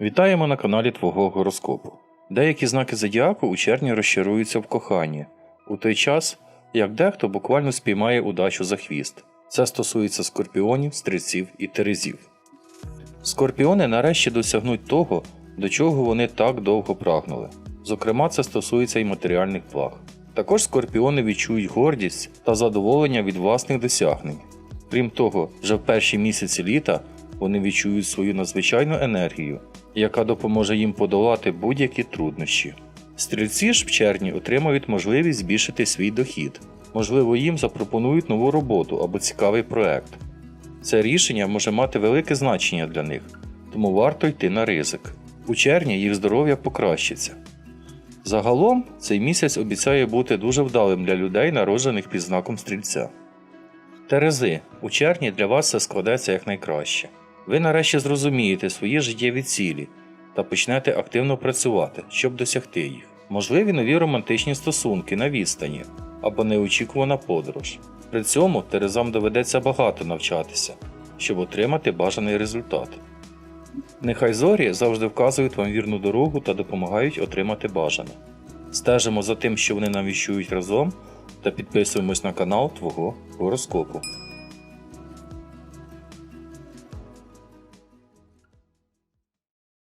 Вітаємо на каналі Твого гороскопу. Деякі знаки зодіаку у червні розчаруються в коханні, у той час, як дехто буквально спіймає удачу за хвіст. Це стосується скорпіонів, стрільців і терезів. Скорпіони нарешті досягнуть того, до чого вони так довго прагнули. Зокрема, це стосується і матеріальних благ. Також скорпіони відчують гордість та задоволення від власних досягнень. Крім того, вже в перші місяці літа вони відчують свою надзвичайну енергію, яка допоможе їм подолати будь-які труднощі. Стрільці ж в червні отримають можливість збільшити свій дохід. Можливо, їм запропонують нову роботу або цікавий проект. Це рішення може мати велике значення для них, тому варто йти на ризик. У червні їх здоров'я покращиться. Загалом цей місяць обіцяє бути дуже вдалим для людей, народжених під знаком стрільця. Терези, у червні для вас все складеться якнайкраще. Ви нарешті зрозумієте свої життєві цілі та почнете активно працювати, щоб досягти їх. Можливі нові романтичні стосунки на відстані або неочікувана подорож. При цьому Терезам доведеться багато навчатися, щоб отримати бажаний результат. Нехай зорі завжди вказують вам вірну дорогу та допомагають отримати бажане. Стежимо за тим, що вони нам віщують разом, та підписуємось на канал Твого гороскопу.